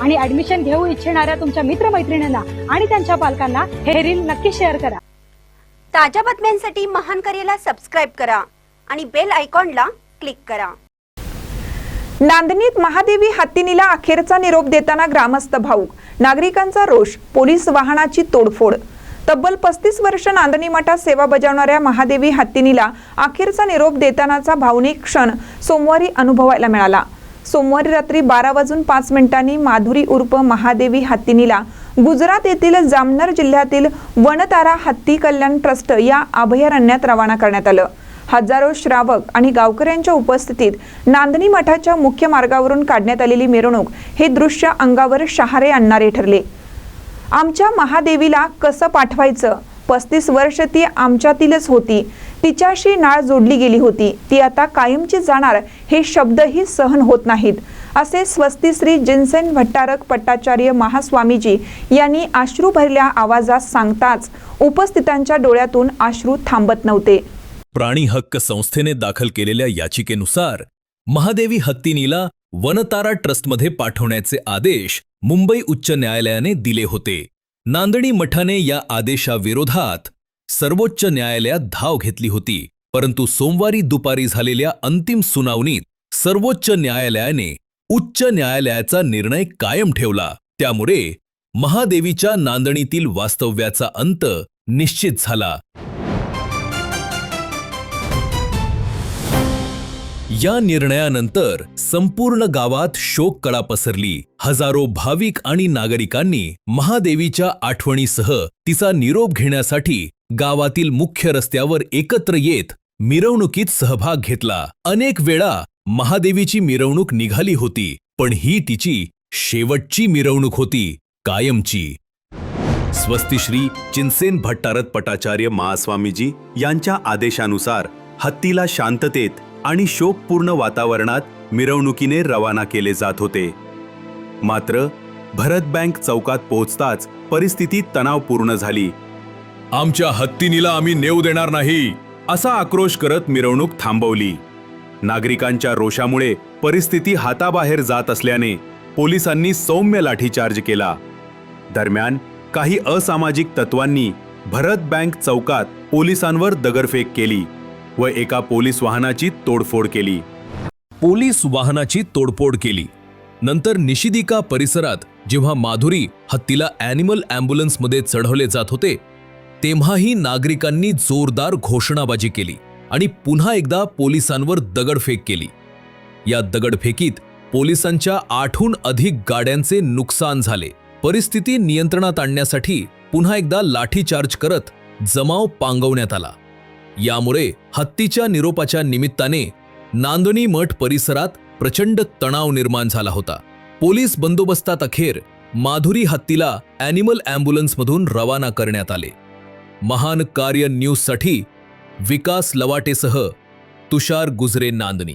आणि ऍडमिशन घेऊ इच्छिणाऱ्या तुमच्या मित्रमैत्रिणींना आणि त्यांच्या पालकांना हे रील नक्की शेअर करा. ताज्या बातम्यांसाठी महान करेला सबस्क्राईब करा आणि बेल आयकॉनला क्लिक करा. नांदणीत महादेवी हत्तीनीला अखेरचा निरोप देताना ग्रामस्थ भाऊक. नागरिकांचा रोष पोलीस वाहनाची तोडफोड. तब्बल पस्तीस वर्ष नांदणी मठात सेवा बजावणाऱ्या महादेवी हत्तीनीला अखेरचा निरोप देतानाचा भावनिक क्षण सोमवारी अनुभवायला मिळाला. सोमवारी रात्री बारा वाजून पाच मिनिटांनी माधुरी उर्फ महादेवी हत्तीनीला गुजरात येथील जामनर जिल्ह्यातील वनतारा हत्ती कल्याण ट्रस्ट या अभयारण्यात रवाना करण्यात आलं. हजारो श्रावक आणि गावकऱ्यांच्या उपस्थितीत नांदणी मठाच्या मुख्य मार्गावरून काढण्यात आलेली मिरवणूक हे दृश्य अंगावर शहारे आणणारे ठरले. आमच्या महादेवीला कसं पाठवायचं? पस्तीस वर्ष ती आमच्यातीलच होती. तिच्याशी नाळ जोडली गेली होती. ती आता कायमची जाणार हे शब्दही सहन होत नाहीत. असे स्वस्ती श्री जिनसेन भट्टारक पट्टाचार्य महास्वामीजी यांनी अश्रू भरल्या आवाजात सांगताच उपस्थितांच्या डोळ्यातून अश्रू थांबत नव्हते. प्राणी हक्क संस्थेने दाखल केलेल्या याचिकेनुसार महादेवी हत्तीनीला वनतारा ट्रस्टमध्ये पाठवण्याचे आदेश मुंबई उच्च न्यायालयाने दिले होते. नांदणी मठाने या आदेशाविरोधात सर्वोच्च न्यायालयात धाव घेतली होती परंतु सोमवारी दुपारी झालेल्या अंतिम सुनावणीत सर्वोच्च न्यायालयाने उच्च न्यायालयाचा निर्णय कायम ठेवला. त्यामुळे महादेवीच्या नांदणीतील वास्तव्याचा अंत निश्चित झाला. या निर्णयानंतर संपूर्ण गावात शोककळा पसरली. हजारो भाविक आणि नागरिकांनी महादेवीच्या आठवणीसह तिचा निरोप घेण्यासाठी गावातील मुख्य रस्त्यावर एकत्र येत मिरवणुकीत सहभाग घेतला. अनेक वेळा महादेवीची मिरवणूक निघाली होती पण ही तिची शेवटची मिरवणूक होती कायमची. स्वस्तिश्री चिंसेन भट्टारत पटाचार्य महास्वामीजी यांच्या आदेशानुसार हत्तीला शांततेत आणि शोकपूर्ण वातावरणात मिरवणुकीने रवाना केले जात होते. मात्र भरत बँक चौकात पोहोचताच परिस्थिती तणावपूर्ण झाली. आमच्या हत्तीनीला आम्ही नेऊ देणार नाही असा आक्रोश करत मिरवणूक थांबवली. नागरिकांच्या रोषामुळे परिस्थिती हाताबाहेर जात असल्याने पोलिसांनी सौम्य लाठीचार्ज केला. दरम्यान काही असामाजिक तत्वांनी भरत बँक चौकात पोलिसांवर दगडफेक केली. व एका पोलीस वाहनाची तोडफोड केली. पोलीस वाहनाची तोडफोड केली. नंतर निशिदिका परिसरात जेव्हा माधुरी हत्तीला ॲनिमल अँब्युलन्समध्ये चढवले जात होते तेव्हाही नागरिकांनी जोरदार घोषणाबाजी केली आणि पुन्हा एकदा पोलिसांवर दगडफेक केली. या दगडफेकीत पोलिसांच्या आठहून अधिक गाड्यांचे नुकसान झाले. परिस्थिती नियंत्रणात आणण्यासाठी पुन्हा एकदा लाठीचार्ज करत जमाव पांगवण्यात आला. यामुळे हत्तीच्या निरोपाच्या निमित्ताने नांदणी मठ परिसरात प्रचंड तणाव निर्माण झाला होता. पोलीस बंदोबस्तात अखेर माधुरी हत्तीला अॅनिमल अँब्युलन्समधून रवाना करण्यात आले. महान कार्य न्यूजसाठी विकास लवाटेसह तुषार गुजरे नांदणी.